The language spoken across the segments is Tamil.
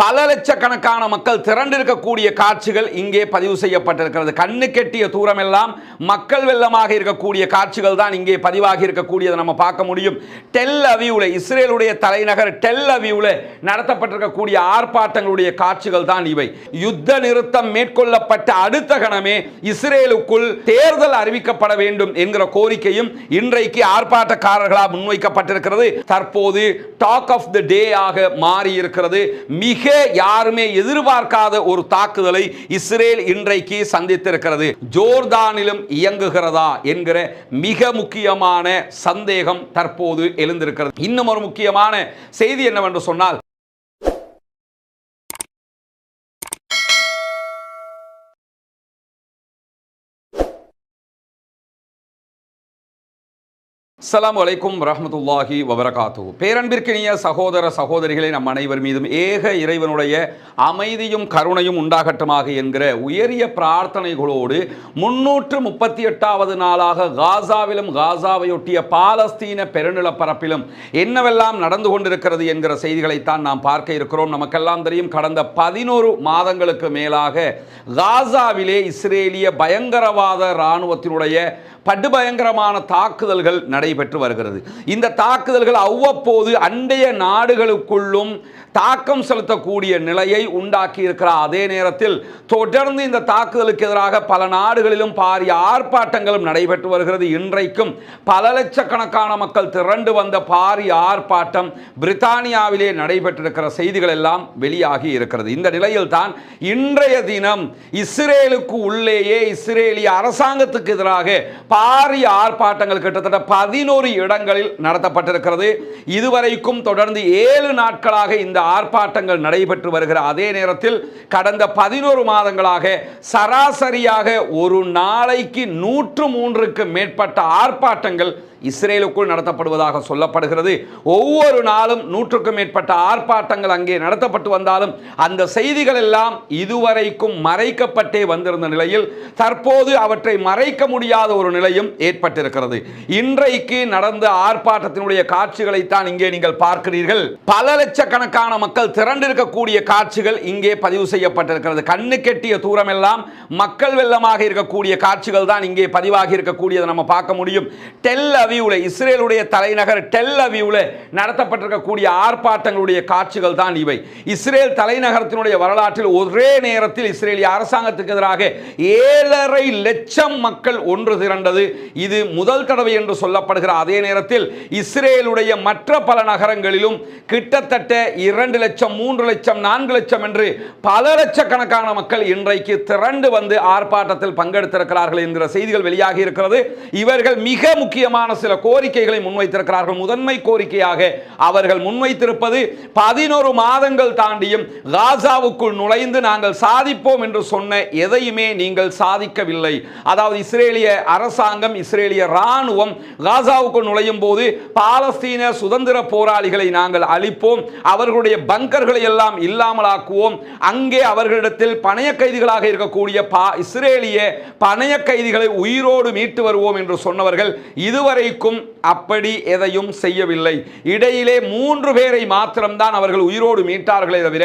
பல லட்சக்கணக்கான மக்கள் திரண்டிருக்கக்கூடிய காட்சிகள் இங்கே பதிவு செய்யப்பட்டிருக்கிறது. கண்ணு கெட்டிய தூரமெல்லாம் மக்கள் வெள்ளமாக இருக்கக்கூடிய காட்சிகள் தான் இங்கே பதிவாகி இருக்கக்கூடியதை நம்ம பார்க்க முடியும். டெல் அவியூல இஸ்ரேலுடைய தலைநகர் டெல் அவியூல நடத்தப்பட்டிருக்கக்கூடிய ஆர்ப்பாட்டங்களுடைய காட்சிகள் தான் இவை. யுத்த நிறுத்தம் மேற்கொள்ளப்பட்ட அடுத்த கணமே இஸ்ரேலுக்குள் தேர்தல் அறிவிக்கப்பட வேண்டும் என்கிற கோரிக்கையும் இன்றைக்கு ஆர்ப்பாட்டக்காரர்களால் முன்வைக்கப்பட்டிருக்கிறது. தற்போது டாக் ஆஃப் த டே ஆக மாறி இருக்கிறது மிக யாருமே எதிர்பார்க்காத ஒரு தாக்குதலை இஸ்ரேல் இன்றைக்கு சந்தித்திருக்கிறது. ஜோர்தானிலும் இயங்குகிறதா என்கிற மிக முக்கியமான சந்தேகம் தற்போது எழுந்திருக்கிறது. இன்னும் ஒரு முக்கியமான செய்தி என்னவென்று சொன்னால் அஸ்லாம் வலைக்கும் ரஹமத்துல்லாஹி வபரகாத்து பேரன்பிற்கினிய சகோதர சகோதரிகளை நம் அனைவர் மீதும் ஏக இறைவனுடைய அமைதியும் கருணையும் உண்டாகட்டுமாக என்கிற உயரிய பிரார்த்தனைகளோடு முன்னூற்று முப்பத்தி எட்டாவது நாளாக காசாவிலும் காசாவையொட்டிய பாலஸ்தீன பெருநிலப்பரப்பிலும் என்னவெல்லாம் நடந்து கொண்டிருக்கிறது என்கிற செய்திகளைத்தான் நாம் பார்க்க இருக்கிறோம். நமக்கெல்லாம் தெரியும் கடந்த பதினோரு மாதங்களுக்கு மேலாக காசாவிலே இஸ்ரேலிய பயங்கரவாத இராணுவத்தினுடைய படுபயங்கரமான தாக்குதல்கள் நடைபெற்று வருகிறது. இந்த தாக்குதல்கள் அவ்வப்போது அண்டைய நாடுகளுக்குள்ளும் தாக்கம் செலுத்தக்கூடிய நிலையை உண்டாக்கி இருக்கிற அதே நேரத்தில் தொடர்ந்து இந்த தாக்குதலுக்கு எதிராக பல நாடுகளிலும் பாரிய ஆர்ப்பாட்டங்களும் நடைபெற்று வருகிறது. இன்றைக்கும் பல லட்சக்கணக்கான மக்கள் திரண்டு வந்த பாரிய ஆர்ப்பாட்டம் பிரித்தானியாவிலே நடைபெற்றிருக்கிற செய்திகள் எல்லாம் வெளியாகி இருக்கிறது. இந்த நிலையில் தான் இன்றைய தினம் இஸ்ரேலுக்கு உள்ளேயே இஸ்ரேலிய அரசாங்கத்துக்கு எதிராக பாரிய ஆர்ப்பாட்டங்கள் கிட்டத்தட்ட பதினோரு இடங்களில் நடத்தப்பட்டிருக்கிறது. இதுவரைக்கும் தொடர்ந்து ஏழு நாட்களாக இந்த ஆர்ப்பாட்டங்கள் நடைபெற்று வருகிற அதே நேரத்தில் கடந்த பதினோரு மாதங்களாக சராசரியாக ஒரு நாளைக்கு நூற்று மூன்றுக்கு மேற்பட்ட ஆர்ப்பாட்டங்கள் இஸ்ரேலுக்குள் நடத்தப்படுவதாக சொல்லப்படுகிறது. ஒவ்வொரு நாளும் நூற்றுக்கும் மேற்பட்ட ஆர்ப்பாட்டங்கள் அங்கே நடத்தப்பட்டு வந்தாலும் அந்த செய்திகள் எல்லாம் இதுவரைக்கும் மறைக்கப்பட்டே வந்திருந்த நிலையில் தற்போது அவற்றை மறைக்க முடியாத ஒரு நிலையும் ஏற்பட்டிருக்கிறது. இன்றைக்கு நடந்த ஆர்ப்பாட்டத்தினுடைய காட்சிகளைத்தான் இங்கே நீங்கள் பார்க்கிறீர்கள். பல லட்சக்கணக்கான மக்கள் திரண்டிருக்கக்கூடிய காட்சிகள் இங்கே பதிவு செய்யப்பட்டிருக்கிறது. கண்ணு கெட்டிய தூரமெல்லாம் மக்கள் வெள்ளமாக இருக்கக்கூடிய காட்சிகள் தான் இங்கே பதிவாகி இருக்கக்கூடியதை நம்ம பார்க்க முடியும். டெல் அவியூல இஸ்ரேலுடைய தலைநகர் டெல் அவியூல நடத்தப்பட்டிருக்கக்கூடிய ஆர்ப்பாட்டங்களுடைய காட்சிகள் தான் இவை. இஸ்ரேல் தலைநகரத்தினுடைய வரலாற்றில் ஒரே நேரத்தில் இஸ்ரேலிய அரசாங்கத்துக்கு எதிராக ஏழரை லட்சம் மக்கள் ஒன்று திரண்டது. இது முதல் தடவை என்று சொல்லப்படுகிற அதே நேரத்தில் இஸ்ரேலுடைய மற்ற பல நகரங்களிலும் கிட்டத்தட்ட இரண்டு லட்சம் மூன்று லட்சம் நான்கு லட்சம் என்று பல லட்சக்கணக்கான மக்கள் இன்றைக்கு திரண்டு வந்து ஆர்ப்பாட்டத்தில் பங்கெடுத்திருக்கிறார்கள் என்கிற செய்திகள் வெளியாகி இருக்கிறது. இவர்கள் மிக முக்கியமான சில கோரிக்கைகளை முன்வைத்திருக்கிறார்கள். முதன்மை கோரிக்கையாக அவர்கள் முன்வைத்திருப்பது பதினோரு மாதங்கள் தாண்டியும் காசாவுக்குள் நுழைந்து நாங்கள் சாதிப்போம் என்று சொன்ன எதையுமே நீங்கள் சாதிக்கவில்லை. அதாவது இஸ்ரேலிய அரசாங்கம் இஸ்ரேலிய ராணுவம் காசாவுக்குள் நுழையும் போது பாலஸ்தீன சுதந்திர போராளிகளை நாங்கள் அழிப்போம். அவர்களுடைய பங்கர்களை எல்லாம் இல்லாமலாக்குவோம். அங்கே அவர்களிடத்தில் பணைய கைதிகளாக இருக்கக்கூடிய பா இஸ்ரேலிய பணைய கைதிகளை உயிரோடு மீட்டு வருவோம் என்று சொன்னவர்கள் இதுவரை இதுவரைக்கும் அப்படி எதையும் செய்யவில்லை. இடையிலே மூன்று பேரை மாத்திரம்தான் அவர்கள் உயிரோடு மீட்டார்களே தவிர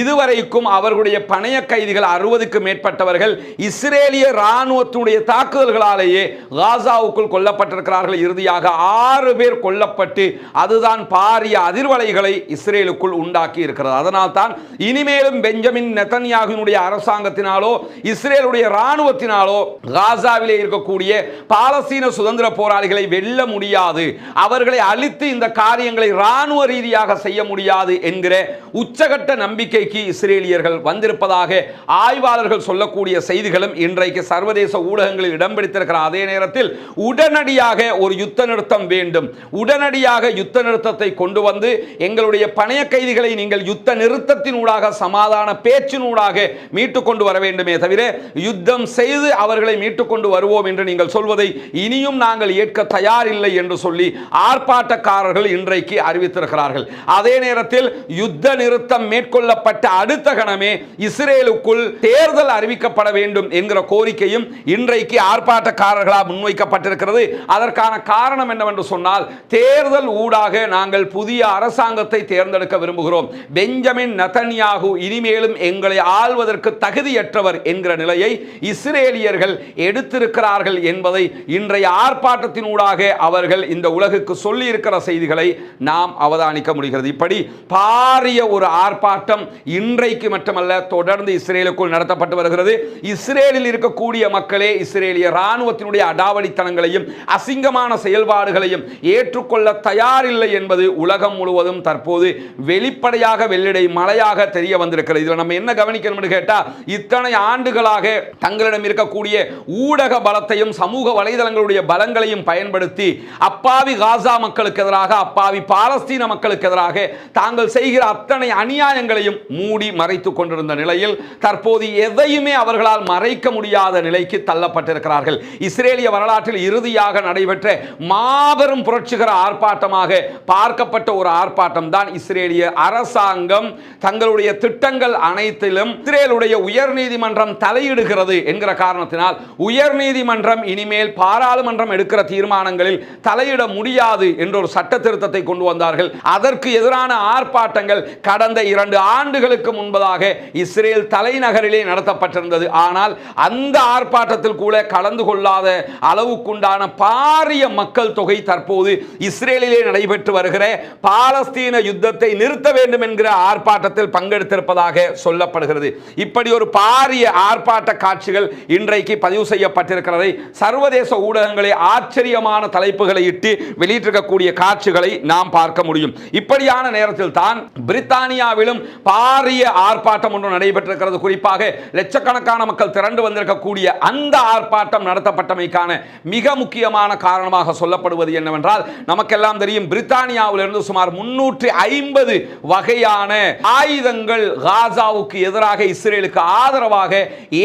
இதுவரைக்கும் அவர்களுடைய பணைய கைதிகள் அறுபதுக்கு மேற்பட்டவர்கள் இஸ்ரேலிய இராணுவத்துடைய தாக்குதல்களாலேயே காசாவுக்குள் கொல்லப்பட்டிருக்கிறார்கள். இறுதியாக ஆறு பேர் கொல்லப்பட்டு அதுதான் பாரிய அதிர்வலைகளை இஸ்ரேலுக்குள் உண்டாக்கி இருக்கிறது. அதனால் தான் இனிமேலும் பெஞ்சமின் நெத்தன்யாகினுடைய அரசாங்கத்தினாலோ இஸ்ரேலுடைய இராணுவத்தினாலோ காசாவிலே இருக்கக்கூடிய பாலஸ்தீன சுதந்திர போராளிகளை வெல்ல முடியாது. அவர்களை அழித்து இந்த காரியங்களை இராணுவ ரீதியாக செய்ய முடியாது என்கிற உச்சகட்ட நம்பிக்கைக்கு இஸ்ரேலியர்கள் வந்திருப்பதாக ஆய்வாளர்கள் சொல்லக்கூடிய செய்திகளும் இன்றைக்கு சர்வதேச ஊடகங்களில் இடம் பிடித்திருக்கிற அதே நேரத்தில் உடனடியாக ஒரு யுத்த நிறுத்தம் வேண்டும். உடனடியாக யுத்த நிறுத்தத்தை கொண்டு வந்து எங்களுடைய பணைய கைதிகளை நீங்கள் யுத்த நிறுத்தத்தினூடாக சமாதான பேச்சினூடாக மீட்டுக் கொண்டு வர வேண்டுமே தவிர யுத்தம் செய்து அவர்களை மீட்டுக் கொண்டு வருவோம் என்று நீங்கள் சொல்வதை இனியும் நாங்கள் ஏற்க தயார் தயாரில்லை என்று சொல்லி ஆர்ப்பாட்டக்காரர்கள் இன்றைக்கு அறிவித்திருக்கிறார்கள். அதே நேரத்தில் யுத்த நிறுத்தம் மேற்கொள்ளப்பட்ட அடுத்த கணமே இஸ்ரேலுக்குள் தேர்தல் அறிவிக்கப்பட வேண்டும் என்கிற கோரிக்கையும் இன்றைக்கு ஆர்ப்பாட்டக்காரர்களால் முன்வைக்கப்பட்டிருக்கிறது. அதற்கான காரணம் என்னவென்று சொன்னால் தேர்தல் ஊடாக நாங்கள் புதிய அரசாங்கத்தை தேர்ந்தெடுக்க விரும்புகிறோம். பெஞ்சமின் நதன்யாகு இனிமேலும் எங்களை ஆள்வதற்கு தகுதியற்றவர் என்கிற நிலையை இஸ்ரேலியர்கள் எடுத்திருக்கிறார்கள் என்பதை இன்றைய ஆர்ப்பாட்டத்தின் ஊடாக மூலமாக அவர்கள் இந்த உலகுக்கு சொல்லி இருக்கிற செய்திகளை நாம் அவதானிக்க முடிகிறது. இப்படி பாரிய ஒரு ஆர்ப்பாட்டம் இன்றைக்கு மட்டுமல்ல தொடர்ந்து இஸ்ரேலுக்குள் நடத்தப்பட்டு வருகிறது. இஸ்ரேலில் இருக்கக்கூடிய மக்களே இஸ்ரேலிய இராணுவத்தினுடைய அடாவடித்தனங்களையும் அசிங்கமான செயல்பாடுகளையும் ஏற்றுக்கொள்ள தயாரில்லை என்பது உலகம் முழுவதும் தற்போது வெளிப்படையாக வெள்ளிடை மலையாக தெரிய வந்திருக்கிறது. இதில் நம்ம என்ன கவனிக்கணும்னு கேட்டால் இத்தனை ஆண்டுகளாக தங்களிடம் இருக்கக்கூடிய ஊடக பலத்தையும் சமூக வலைதளங்களுடைய பலங்களையும் பயன்படுத்தி பயன்படுத்தி அப்பாவி காசா மக்களுக்கு எதிராக அப்பாவி பாலஸ்தீன மக்களுக்கு எதிராக தாங்கள் செய்கிற அத்தனை அநியாயங்களையும் மூடி மறைத்து கொண்டிருந்த நிலையில் தற்போது எதையுமே அவர்களால் மறைக்க முடியாத நிலைக்கு தள்ளப்பட்டிருக்கிறார்கள். இஸ்ரேலிய வரலாற்றில் இறுதியாக நடைபெற்ற மாபெரும் புரட்சிகர ஆர்ப்பாட்டமாக பார்க்கப்பட்ட ஒரு ஆர்ப்பாட்டம் தான் இஸ்ரேலிய அரசாங்கம். தங்களுடைய திட்டங்கள் அனைத்திலும் இஸ்ரேலுடைய உயர்நீதிமன்றம் தலையிடுகிறது என்கிற காரணத்தினால் உயர்நீதிமன்றம் இனிமேல் பாராளுமன்றம் எடுக்கிற தீர்மானங்கள் தீர்மானங்களில் தலையிட முடியாது என்ற ஒரு சட்ட திருத்தத்தை கொண்டு வந்தார்கள். அதற்கு எதிரான ஆர்ப்பாட்டங்கள் கடந்த இரண்டு ஆண்டுகளுக்கு முன்பதாக இஸ்ரேல் தலைநகரிலே நடத்தப்பட்டிருந்தது. ஆனால் அந்த ஆர்ப்பாட்டத்தில் கூட கலந்து கொள்ளாத அளவுக்குண்டான பாரிய மக்கள் தொகை தற்போது இஸ்ரேலிலே நடைபெற்று வருகிற பாலஸ்தீன யுத்தத்தை நிறுத்த வேண்டும் என்கிற ஆர்ப்பாட்டத்தில் பங்கெடுத்திருப்பதாக சொல்லப்படுகிறது. இப்படி ஒரு பாரிய ஆர்ப்பாட்ட காட்சிகள் இன்றைக்கு பதிவு செய்யப்பட்டிருக்கிறதை சர்வதேச ஊடகங்களை ஆச்சரியமான தலைப்புகளை இட்டு வெளியிட்டிருக்கக்கூடிய காட்சிகளை நாம் பார்க்க முடியும். இப்படியான நேரத்தில் தான் பிரித்தானியாவிலும் பாரிய ஆர்ப்பாட்டம் ஒன்று நடைபெற்றிருக்கிறது. குறிப்பாக லட்சக்கணக்கான மக்கள் திரண்டு வந்திருக்கக்கூடிய அந்த ஆர்ப்பாட்டம் நடத்தப்பட்டமைக்கான மிக முக்கியமான காரணமாக சொல்லப்படுவது என்னவென்றால் நமக்கெல்லாம் தெரியும் பிரித்தானியாவிலிருந்து சுமார் முன்னூற்றி ஐம்பது வகையான ஆயுதங்கள் காசாவுக்கு எதிராக இஸ்ரேலுக்கு ஆதரவாக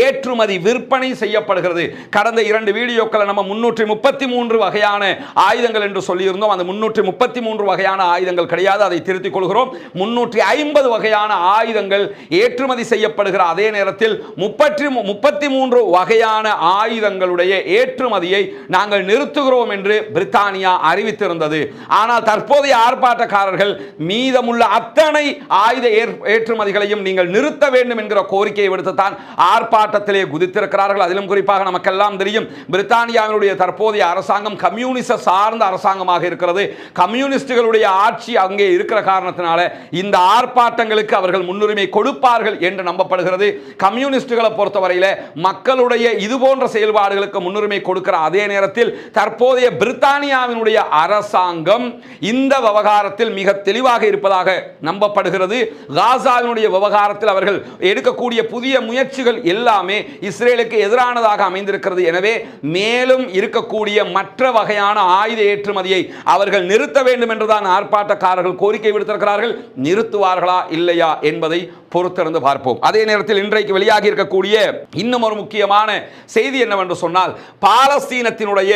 ஏற்றுமதி விற்பனை செய்யப்படுகிறது. கடந்த இரண்டு வீடியோக்களை நம்ம முன்னூற்றி முப்பத்தி மூன்று வகையான வகையான ஆயுதங்கள் என்று சொல்லியிருந்தோம். அந்த முன்னூற்றி முப்பத்தி மூன்று வகையான ஆயுதங்கள் கிடையாது. அதை திருத்திக் கொள்கிறோம். முன்னூற்றி ஐம்பது வகையான ஆயுதங்கள் ஏற்றுமதி செய்யப்படுகிற அதே நேரத்தில் முப்பத்தி முப்பத்தி மூன்று வகையான ஆயுதங்களுடைய ஏற்றுமதியை நாங்கள் நிறுத்துகிறோம் என்று பிரித்தானியா அறிவித்திருந்தது. ஆனால் தற்போதைய ஆர்ப்பாட்டக்காரர்கள் மீதமுள்ள அத்தனை ஆயுத ஏற்றுமதிகளையும் நீங்கள் நிறுத்த வேண்டும் என்கிற கோரிக்கையை விடுத்துத்தான் ஆர்ப்பாட்டத்திலே குதித்திருக்கிறார்கள். அதிலும் குறிப்பாக நமக்கெல்லாம் தெரியும் பிரித்தானியாவினுடைய தற்போதைய அரசாங்கம் கம்யூனிச சார்ந்த அரசாங்கமாக இருக்கிறது. கம்யூனிஸ்டுகளுடைய ஆட்சி அங்கே இருக்கிற காரணத்தினால இந்த ஆர்ப்பாட்டங்களுக்கு அவர்கள் முன்னுரிமை கொடுப்பார்கள் என்று நம்பப்படுகிறது. கம்யூனிஸ்டுகளை பொறுத்தவரையில் மக்களுடைய இது போன்ற செயல்பாடுகளுக்கு முன்னுரிமை கொடுக்கிற அதே நேரத்தில் தற்போதைய பிரித்தானியாவினுடைய அரசாங்கம் இந்த விவகாரத்தில் மிக தெளிவாக இருப்பதாக நம்பப்படுகிறது. காசாவினுடைய விவகாரத்தில் அவர்கள் எடுக்கக்கூடிய புதிய முயற்சிகள் எல்லாமே இஸ்ரேலுக்கு எதிரானதாக அமைந்திருக்கிறது. எனவே மேலும் இருக்கக்கூடிய மற்ற வகையான ஆயுத ஏற்றுமதியை அவர்கள் நிறுத்த வேண்டும் என்றுதான் ஆர்ப்பாட்டக்காரர்கள் கோரிக்கை விடுத்திருக்கிறார்கள். நிறுத்துவார்களா இல்லையா என்பதை பொறுத்திருந்து பார்ப்போம். அதே நேரத்தில் இன்றைக்கு வெளியாகி இருக்கக்கூடிய இன்னும் ஒரு முக்கியமான செய்தி என்னவென்று சொன்னால் பாலஸ்தீனத்தினுடைய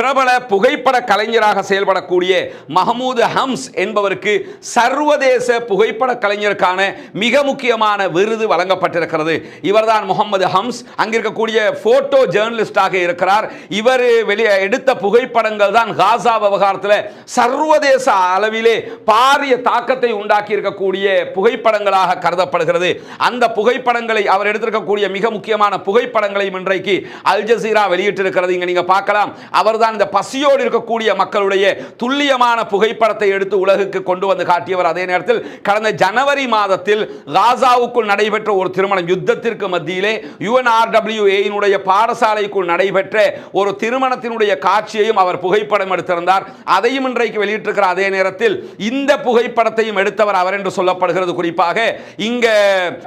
பிரபல புகைப்பட கலைஞராக செயல்படக்கூடிய மஹமூது ஹம்ஸ் என்பவருக்கு சர்வதேச புகைப்பட கலைஞருக்கான மிக முக்கியமான விருது வழங்கப்பட்டிருக்கிறது. இவர்தான் முகமது ஹம்ஸ். அங்கிருக்கக்கூடிய போட்டோ ஜேர்னலிஸ்டாக இருக்கிறார். இவர் வெளியே எடுத்த புகைப்படங்கள் தான் காசா விவகாரத்தில் சர்வதேச அளவிலே பாரிய தாக்கத்தை உண்டாக்கி இருக்கக்கூடிய புகைப்படங்களாக கருதப்படுகிறது. அந்த புகைப்படங்களை அவர் எடுத்திருக்கக்கூடிய மிக முக்கியமான புகைப்படங்களையும் இன்றைக்கு அல் ஜசீரா வெளியிட்டிருக்கிறது. இங்கே நீங்கள் பார்க்கலாம். அவர்தான் இந்த பசியோடு இருக்கக்கூடிய மக்களுடைய துல்லியமான புகைப்படத்தை எடுத்து உலகுக்கு கொண்டு வந்து காட்டியவர். அதே நேரத்தில் கடந்த ஜனவரி மாதத்தில் காசாவுக்குள் நடைபெற்ற ஒரு திருமணம் யுத்தத்திற்கு மத்தியிலே யுஎன்ஆர்டபிள்யூஏயினுடைய பாடசாலைக்குள் நடைபெற்ற ஒரு திருமணத்தினுடைய காட்சியையும் அவர் புகைப்படம் எடுத்திருந்தார். அதையும் இன்றைக்கு வெளியிட்டிருக்கிற அதே நேரத்தில் இந்த புகைப்படத்தையும் எடுத்தவர் அவர் என்று சொல்லப்படுகிறது. குறிப்பாக இங்க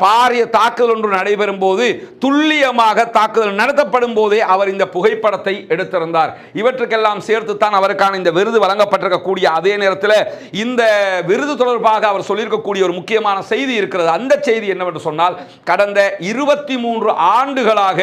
பாரிய தாக்குதல் ஒன்று நடைபெறும் போது துல்லியமாக தாக்குதல் நடத்தப்படும் போதே அவர் இந்த புகைப்படத்தை எடுத்திருந்தார். இவற்றுக்கெல்லாம் சேர்த்துத்தான் அவருக்கான இந்த விருது வழங்கப்பட்டிருக்கக்கூடிய அதே நேரத்தில் இந்த விருது தொடர்பாக அவர் சொல்லியிருக்கக்கூடிய ஒரு முக்கியமான செய்தி இருக்கிறது. அந்த செய்தி என்னவென்று சொன்னால் கடந்த இருபத்தி மூன்று ஆண்டுகளாக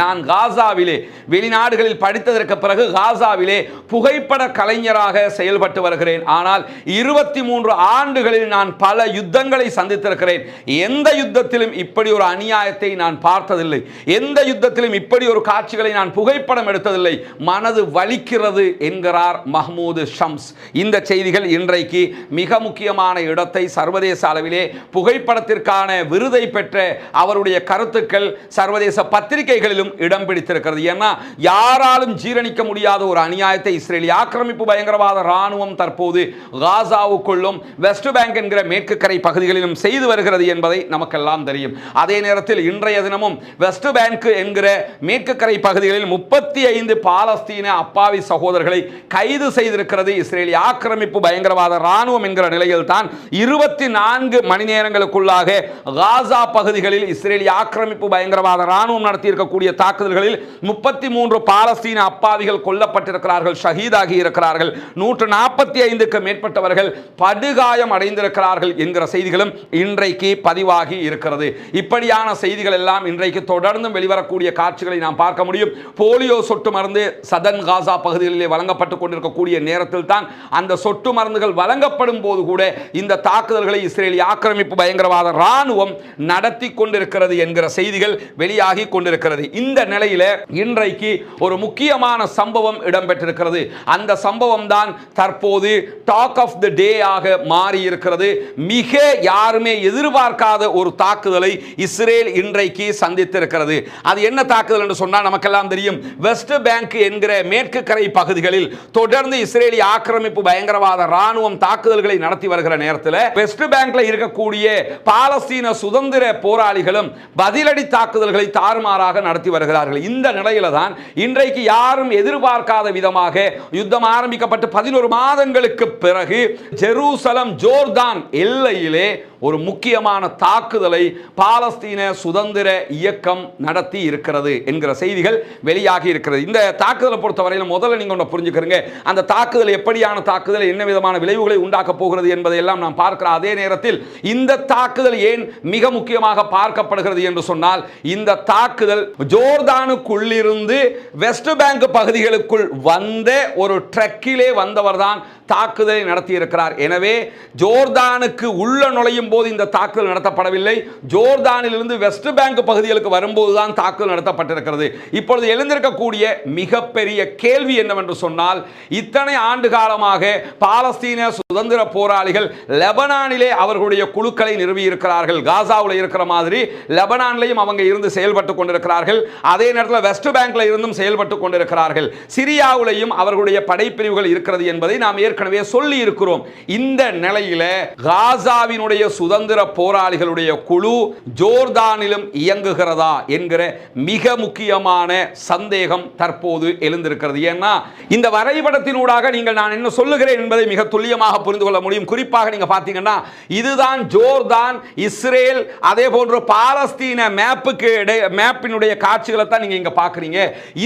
நான் காசாவிலே வெளிநாடுகளில் படித்ததற்கு பிறகு காசாவிலே புகைப்பட கலைஞராக செயல்பட்டு வருகிறேன். ஆனால் இருபத்தி மூன்று ஆண்டுகளில் நான் பல யுத்தங்களை சந்தித்திருக்கிறேன். எந்த யுத்தத்திலும் இப்படி ஒரு அநியாயத்தை நான் பார்த்ததில்லை. எந்த யுத்தத்திலும் இப்படி ஒரு காட்சிகளை நான் புகைப்படம் எடுத்ததில்லை. மனது வலிக்கிறது என்கிறார் மஹமூது ஷம்ஸ். இந்த செய்திகள் இன்றைக்கு மிக முக்கியமான இடத்தை சர்வதேச அளவிலே புகைப்படத்திற்கான விருதை பெற்ற அவருடைய கருத்துக்கள் சர்வதேச பத்திரிகைகளிலும் இடம் பிடித்திருக்கிறது. ஏன்னா யாராலும் ஜீரணிக்க முடியாத ஒரு அநியாயத்தை இஸ்ரேலி ஆக்கிரமிப்பு பயங்கரவாத இராணுவம் தற்போது காசாவுக்குள்ளும் வெஸ்ட் பேங்க் என்கிற மேற்கு கரை பகுதிகளிலும் செய்து வருகிறது என்பதை நமக்கெல்லாம் தெரியும். அதே நேரத்தில் இன்றைய தினமும் வெஸ்ட் பேங்க் என்கிற மேற்கு கரை பகுதிகளில் முப்பத்தி ஐந்து பாலஸ்தீன அப்பாவி சகோதரர்களை கைது செய்திருக்கிறது. இஸ்ரேலிய ஆக்கிரமிப்பு பயங்கரவாத ராணுவம் என்கிற நிலையில் தான் இருபத்தி நான்கு மணி நேரங்களுக்குள்ளாக காசா பகுதிகளில் இஸ்ரேலி ஆக்கிரமிப்பு பயங்கரவாத ராணுவம் நடத்தியிருக்கக்கூடிய தாக்குதல்களில் முப்பத்தி மூன்று பாலஸ்தீன அப்பாவிகள் கொல்லப்பட்டிருக்கிறார்கள் ஷஹீதாகி இருக்கிறார்கள். நூற்று நாற்பத்தி ஐந்துக்கு மேற்பட்டவர்கள் படுகாயம் அடைந்திருக்கிறார்கள் என்கிற செய்திகளும் இன்றைக்கு பதிவாகி இருக்கிறது. இப்படியான செய்திகள் எல்லாம் இன்றைக்கு தொடர்ந்து வெளிவரக்கூடிய காட்சிகளை நாம் பார்க்க முடியும். போலியோ சொட்டு மருந்து சதன் காசா பகுதிகளிலே வழங்கப்பட்டுக் கொண்டிருக்கக்கூடிய நேரத்தில் தான் அந்த சொட்டு மருந்துகள் வழங்கப்படும் போது கூட இந்த தாக்குதல்களை இஸ்ரேலி ஆக்கிரமிப்பு பயங்கரவாத ராணுவம் நடத்தி கொண்டிருக்கிறது என்கிற செய்திகள் வெளியாகி கொண்டிருக்கிறது. இந்த நிலையில இன்றைக்கு ஒரு முக்கியமான சம்பவம் இடம்பெற்றிருக்கிறது. அந்த சம்பவம் தான் தற்போது டாக் ஆஃப் த டே ஆக மாறி இருக்கிறது மிக யாருமே எதிர்பார்க்காத ஒரு தாக்குதலை இஸ்ரேல் இன்றைக்கு சந்தித்திருக்கிறது. அது என்ன தாக்குதல் என்று சொன்னால் நமக்கெல்லாம் தெரியும். வெஸ்ட் பேங்க் என்கிற மேற்கு கரை பகுதிகளில் தொடர்ந்து இஸ்ரேலி ஆக்கிரமிப்பு பயங்கரவாத ராணுவம் தாக்குதல்களை நடத்தி வருகிற நேரத்தில் வெஸ்ட் பேங்க்ல இருக்கக்கூடிய பாலஸ்தீன சுதந்திர போராளிகளும் பதிலடி தாக்குதல்களை தாறுமாறாக நடத்தி வருகிறார்கள். இந்த நிலையில தான் இன்றைக்கு யாரும் எதிர்பார்க்காத விதமாக யுத்தம் ஆரம்பிக்கப்பட்டு பதினோரு மாதங்களுக்கு பிறகு ஜெருசலம் ஜோர்தான் எல்லையிலே ஒரு முக்கியமான தாக்குதலை பாலஸ்தீன சுதந்திர இயக்கம் நடத்தி இருக்கிறது என்கிற செய்திகள் வெளியாகி இருக்கிறது. இந்த தாக்குதலை பொறுத்தவரையில் அப்படின்னு முதல்ல நீங்கள் ஒன்று புரிஞ்சுக்கிறீங்க. அந்த தாக்குதல் எப்படியான தாக்குதல் என்ன விதமான விளைவுகளை உண்டாக்க போகிறது என்பதை எல்லாம் நாம் பார்க்கிற அதே நேரத்தில் இந்த தாக்குதல் ஏன் மிக முக்கியமாக பார்க்கப்படுகிறது என்று சொன்னால் இந்த தாக்குதல் ஜோர்தானுக்குள்ளிருந்து வெஸ்ட் பேங்க் பகுதிகளுக்குள் வந்த ஒரு ட்ரக்கிலே வந்தவர் தான் தாக்குதலை நடத்தியிருக்கிறார். எனவே ஜோர்தானுக்கு உள்ள நுழையும் போது இந்த தாக்குதல் நடத்தப்படவில்லை. ஜோர்தானிலிருந்து வெஸ்ட் பேங்க் பகுதிகளுக்கு வரும்போது தான் தாக்குதல் நடத்தப்பட்டிருக்கிறது. இப்பொழுது எழுந்திருக்கக்கூடிய மிகப்பெரிய கே கேள்வி என்னவென்று சொன்னால் இத்தனை ஆண்டு காலமாக பாலஸ்தீன சுதந்திர போராளிகள் லெபனானிலே அவர்களுடைய குழுக்களை நிறுவியிருக்கிறார்கள் காசாவில் இருக்கிற மாதிரி லெபனான்லையும் அவங்க இருந்து செயல்பட்டு கொண்டிருக்கிறார்கள். அதே நேரத்தில் வெஸ்ட் பேங்க்ல இருந்தும் செயல்பட்டு கொண்டிருக்கிறார்கள். சிரியாவிலையும் அவர்களுடைய படைப்பிரிவுகள் இருக்கிறது என்பதை நாம் ஏற்கனவே சொல்லி இருக்கிறோம். இந்த நிலையில காசாவினுடைய சுதந்திர போராளிகளுடைய குழு ஜோர்தானிலும் இயங்குகிறதா என்கிற மிக முக்கியமான சந்தேகம் தற்போது எழுந்திருக்கிறது. ஏன்னா இந்த வரைபடத்தினூடாக நீங்கள் நான் என்ன சொல்லுகிறேன் என்பதை மிக துல்லியமாக புரிந்து கொள்ள முடியும். குறிப்பாக நீங்க பார்த்தீங்கன்னா இதுதான் ஜோர்தான் இஸ்ரேல் அதே போன்று பாலஸ்தீன மேப்புக்கு இடைய மேப்பினுடைய காட்சிகளை தான் நீங்கள் இங்க பார்க்குறீங்க.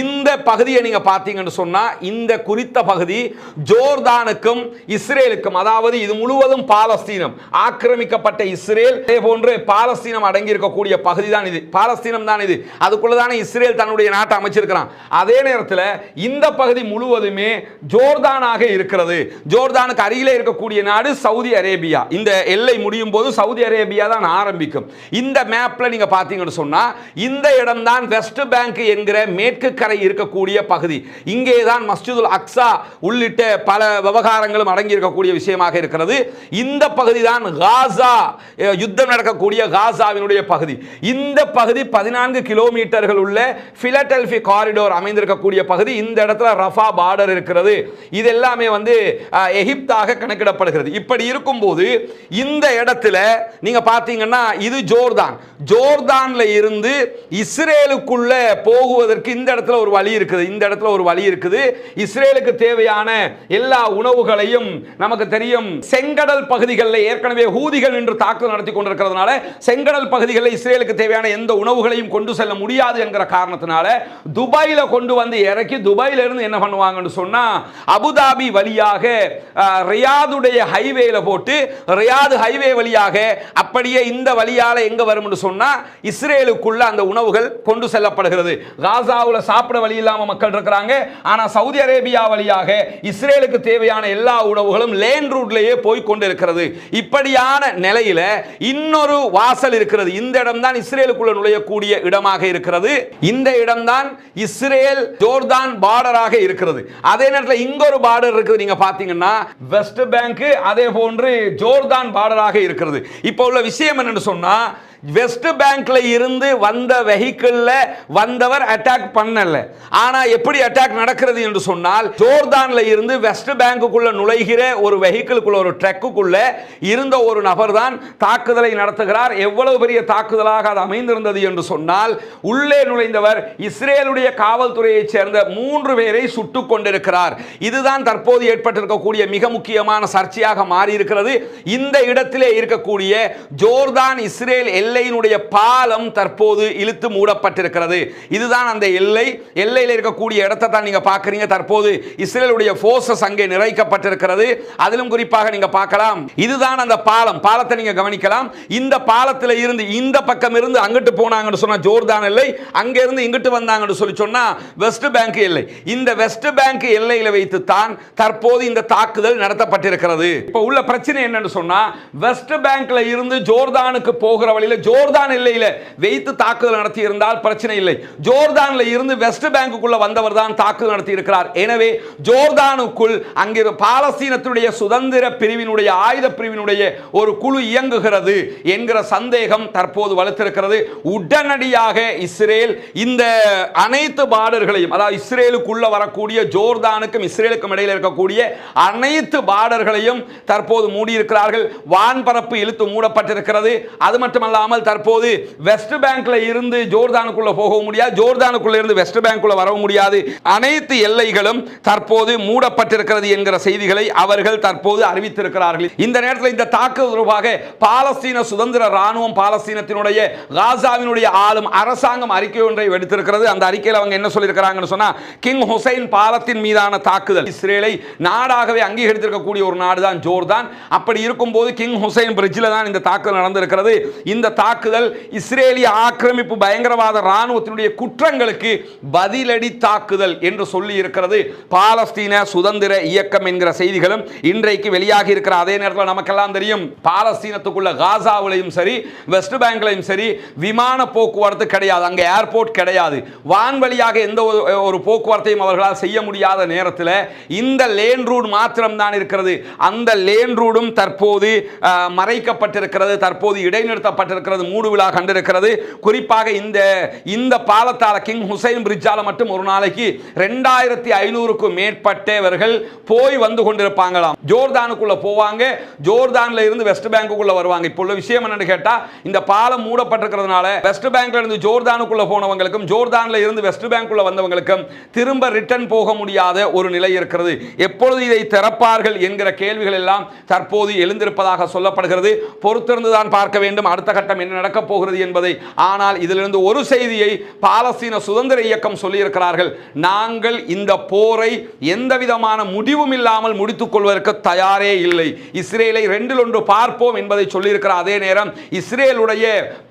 இந்த பகுதியை நீங்கள் பார்த்தீங்கன்னு சொன்னா இந்த குறித்த பகுதி ஜோர்தானுக்கும் இஸ்ரேலுக்கும் அதாவது இது முழுவதும் பாலஸ்தீனம் ஆக்கிரமிக்கப்பட்ட இஸ்ரேல் அதே போன்று பாலஸ்தீனம் அடங்கி இருக்கக்கூடிய பகுதி தான் இது. பாலஸ்தீனம் தான் இது. அதுக்குள்ள தானே இஸ்ரேல் தன்னுடைய நாட்டை அமைச்சிருக்கிறான். அதே நேரத்தில் இந்த பகுதி முழுவதுமே ஜோர்தானாக இருக்கிறது. ஜோர்தானுக்கு அருகிலே இருக்கக்கூடிய நாடு சவுதி அரேபியா. இந்த எல்லை முடியும் போது சவுதி அரேபியா தான் ஆரம்பிக்கும். இந்த மேப்பில் நீங்க பார்த்தீங்கன்னு சொன்னா இந்த இடம் தான் வெஸ்ட் பேங்க் என்கிற மேற்கு கரை இருக்கக்கூடிய பகுதி. இங்கே தான் மஸ்ஜிதுல் அக்ஸா உள்ளிட்ட பல விவகாரங்களும் அடங்கி இருக்கக்கூடிய விஷயமாக இருக்கிறது. இந்த பகுதி தான் காசா யுத்தம் நடக்கக்கூடிய காசாவினுடைய பகுதி. இந்த பகுதி பதினான்கு கிலோமீட்டர்கள் உள்ள பிலடெல்பி காரிடோர் அமைந்திருக்கக்கூடிய பகுதி. இந்த இடத்துல ரஃபா பார்டர் இருக்கிறது. இது எல்லாமே வந்து எகிப்தாக கணக்கு கணக்கிடப்படுகிறது இப்படி இருக்கும்போது இந்த இடத்துல நீங்க பார்த்தீங்கன்னா இது ஜோர்தான். ஜோர்தான்ல இருந்து இஸ்ரேலுக்குள்ள போகுவதற்கு இந்த இடத்துல ஒரு வழி இருக்குது. இந்த இடத்துல ஒரு வழி இருக்குது. இஸ்ரேலுக்கு தேவையான எல்லா உணவுகளையும் நமக்கு தெரியும். செங்கடல் பகுதிகளில் ஏற்கனவே ஹூதிகள் என்று தாக்குதல் நடத்தி கொண்டிருக்கிறதுனால செங்கடல் பகுதிகளில் இஸ்ரேலுக்கு தேவையான எந்த உணவுகளையும் கொண்டு செல்ல முடியாது என்கிற காரணத்தினால துபாயில கொண்டு வந்து இறக்கி துபாயில இருந்து என்ன பண்ணுவாங்கன்னு சொன்னா அபுதாபி வழியாக ரியாத் ரியாதுடைய ஹைவேல போட்டு ரியாது ஹைவே வழியாக அப்படியே இந்த வழியால எங்க வரும்னு சொன்னா இஸ்ரேலுக்குள்ள அந்த உணவுகள் கொண்டு செல்லப்படுகிறது. காசாவுல சாப்பிட வழி இல்லாம மக்கள் இருக்கிறாங்க. ஆனா சவுதி அரேபியா வழியாக இஸ்ரேலுக்கு தேவையான எல்லா உணவுகளும் லேண்ட் ரூட்லயே போய் கொண்டு இருக்கிறது இப்படியான நிலையில இன்னொரு வாசல் இருக்கிறது. இந்த இடம் தான் இஸ்ரேலுக்குள்ள நுழையக்கூடிய இடமாக இருக்கிறது. இந்த இடம் தான் இஸ்ரேல் ஜோர்தான் பார்டராக இருக்கிறது. அதே நேரத்தில் இங்க ஒரு பார்டர் இருக்குது. நீங்க பாத்தீங்கன்னா வெஸ்ட் பேங்க் அதே போன்று ஜோர்தான் பார்டராக இருக்கிறது. இப்போ உள்ள விஷயம் என்னன்னு சொன்னா வெஸ்ட் பேங்க்ல இருந்து வந்த வெஹிக்கிள்ல வந்தவர் அட்டாக் பண்ணல. ஆனா எப்படி அட்டாக் நடக்கிறது என்று சொன்னால் ஜோர்தான்ல இருந்து வெஸ்ட் பேங்குக்குள்ள நுழைகிற ஒரு வெஹிக்கிளுக்குள்ள ஒரு ட்ரக்குக்குள்ள இருந்த ஒரு நபர் தான் தாக்குதலை நடத்துகிறார். எவ்வளவு பெரிய தாக்குதலாக அது அமைந்திருந்தது என்று சொன்னால் உள்ளே நுழைந்தவர் இஸ்ரேலுடைய காவல்துறையைச் சேர்ந்த மூன்று பேரை சுட்டுக் கொண்டிருக்கிறார். இதுதான் தற்போது ஏற்பட்டிருக்கக்கூடிய மிக முக்கியமான சர்ச்சையாக மாறி இருக்கிறது இந்த இடத்திலே இருக்கக்கூடிய ஜோர்தான் இஸ்ரேல் எல்லையினுடைய பாலம் தற்போது இழுத்து மூடப்பட்டிருக்கிறது. இதுதான் அந்த எல்லை. எல்லையில் இருக்கக்கூடிய இடத்தை தான் நீங்கள் பார்க்குறீங்க. தற்போது இஸ்ரேலுடைய ஃபோர்ஸஸ் அங்கே நிறைக்கப்பட்டிருக்கிறது. அதிலும் குறிப்பாக நீங்கள் பார்க்கலாம். இதுதான் அந்த பாலம். பாலத்தை நீங்கள் கவனிக்கலாம். இந்த பாலத்தில் இருந்து இந்த பக்கம் இருந்து அங்கிட்டு போனாங்கன்னு சொன்னால் ஜோர்தான் எல்லை. அங்கேருந்து இங்கிட்டு வந்தாங்கன்னு சொல்லி சொன்னால் வெஸ்ட் பேங்க் எல்லை. இந்த வெஸ்ட் பேங்க் எல்லையில் வைத்து தான் தற்போது இந்த தாக்குதல் நடத்தப்பட்டிருக்கிறது. இப்போ உள்ள பிரச்சனை என்னன்னு சொன்னால் வெஸ்ட் பேங்க்ல இருந்து ஜோர்தானுக்கு போகிற வழியில் ஜோர்தான் எல்லையில வைத்து தாக்குதல் நடத்தி இருந்தால் பிரச்சனை இல்லை. ஜோர்தான்ல இருந்து வெஸ்ட் பேங்குக்குள்ள வந்தவர் தான் தாக்குதல் நடத்தி இருக்கிறார் எனவே ஜோர்தானுக்குள் அங்கிரு பாலஸ்தீனத்துடைய சுதந்திர பிரிவினுடைய ஆயுத பிரிவினுடைய ஒரு குழு இயங்குகிறது என்கிற சந்தேகம் தற்போது வலுத்திருக்கிறது. உடனடியாக இஸ்ரேல் இந்த அனைத்து பார்டர்களையும் அதாவது இஸ்ரேலுக்குள்ள வரக்கூடிய ஜோர்தானுக்கும் இஸ்ரேலுக்கும் இடையில் இருக்கக்கூடிய அனைத்து பார்டர்களையும் தற்போது மூடியிருக்கிறார்கள். வான்பரப்பு இழுத்து மூடப்பட்டிருக்கிறது. அது மட்டுமல்லாமல் தற்போது வெஸ்ட் பேங்க்ல இருந்து ஜோர்தானுக்குள்ள போக முடியாது. ஜோர்தானுக்குள்ள இருந்து வெஸ்ட் பேங்க்குள்ள வர முடியாது. அனைத்து எல்லைகளும் தற்போது மூடப்பட்டிருக்கிறது என்கிற செய்திகளை அவர்கள் தற்போது அறிவித்திருக்கிறார்கள். இந்த நேரத்தில் இந்த தாக்குதல் தொடர்பாக பாலஸ்தீன சுதந்திர ராணுவம் பாலஸ்தீனத்தினுடைய காசாவினுடைய ஆளும் அரசாங்கம் அறிக்கை ஒன்றை எடுத்திருக்கிறது. அந்த அறிக்கையில் அவங்க என்ன சொல்லியிருக்கிறாங்கன்னு சொன்னா கிங் ஹுசைன் பாலத்தின் மீதான தாக்குதல். இஸ்ரேலை நாடாகவே அங்கீகரித்திருக்கக்கூடிய ஒரு நாடு தான் ஜோர்தான். அப்படி இருக்கும்போது கிங் ஹுசைன் பிரிட்ஜில் தான் இந்த தாக்குதல் நடந்திருக்கிறது. இந்த தாக்குதல் இஸ்ரேலிய ஆக்கிரமிப்பு பயங்கரவாத ராணுவத்தினுடைய குற்றங்களுக்கு பதிலடி தாக்குதல் என்று சொல்லி இருக்கிறது பாலஸ்தீன சுதந்திர இயக்கம் என்கிற செய்திகளும் இன்றைக்கு வெளியாகி இருக்கிற அதே நேரத்தில் நமக்கெல்லாம் தெரியும். பாலஸ்தீனத்துக்குள்ள காசாவிலையும் சரி வெஸ்ட் பேங்க்லையும் சரி விமான போக்குவரத்து கிடையாது. அங்கே ஏர்போர்ட் கிடையாது. வான்வழியாக எந்த ஒரு ஒரு போக்குவரத்தையும் அவர்களால் செய்ய முடியாத நேரத்தில் இந்த லேன் ரூட் மாத்திரம் தான் இருக்கிறது. அந்த லேன் ரூடும் தற்போது மறைக்கப்பட்டிருக்கிறது. தற்போது இடைநிறுத்தப்பட்டிருக்கிறது. இருக்கிறது மூடு விழா கண்டிருக்கிறது. குறிப்பாக இந்த இந்த பாலத்தால கிங் ஹுசைன் பிரிட்ஜால மட்டும் ஒரு நாளைக்கு ரெண்டாயிரத்தி ஐநூறுக்கும் மேற்பட்டவர்கள் போய் வந்து கொண்டிருப்பாங்களாம். ஜோர்தானுக்குள்ள போவாங்க. ஜோர்தான்ல இருந்து வெஸ்ட் பேங்குக்குள்ள வருவாங்க. இப்போ உள்ள விஷயம் என்னன்னு கேட்டா இந்த பாலம் மூடப்பட்டிருக்கிறதுனால வெஸ்ட் பேங்க்ல இருந்து ஜோர்தானுக்குள்ள போனவங்களுக்கும் ஜோர்தான்ல இருந்து வெஸ்ட் பேங்க்குள்ள வந்தவங்களுக்கும் திரும்ப ரிட்டர்ன் போக முடியாத ஒரு நிலை இருக்கிறது. எப்பொழுது இதை திறப்பார்கள் என்கிற கேள்விகள் எல்லாம் தற்போது எழுந்திருப்பதாக சொல்லப்படுகிறது. பொறுத்திருந்துதான் பார்க்க வேண்டும். அடுத்த கட்டம் என்ன நடக்கப் போகிறது என்பதை ஆனால் இதிலிருந்து ஒரு செய்தியை பாலஸ்தீன சுதந்திர இயக்கம் சொல்லியிருக்கிறார்கள். நாங்கள் இந்த போரை எந்த விதமான முடிவும் இல்லாமல் முடித்துக் கொள்வதற்கு தயாரே இல்லை. இஸ்ரேலை ரெண்டில் ஒன்று பார்ப்போம் என்பதை சொல்லியிருக்கிற அதே நேரம் இஸ்ரேலுடைய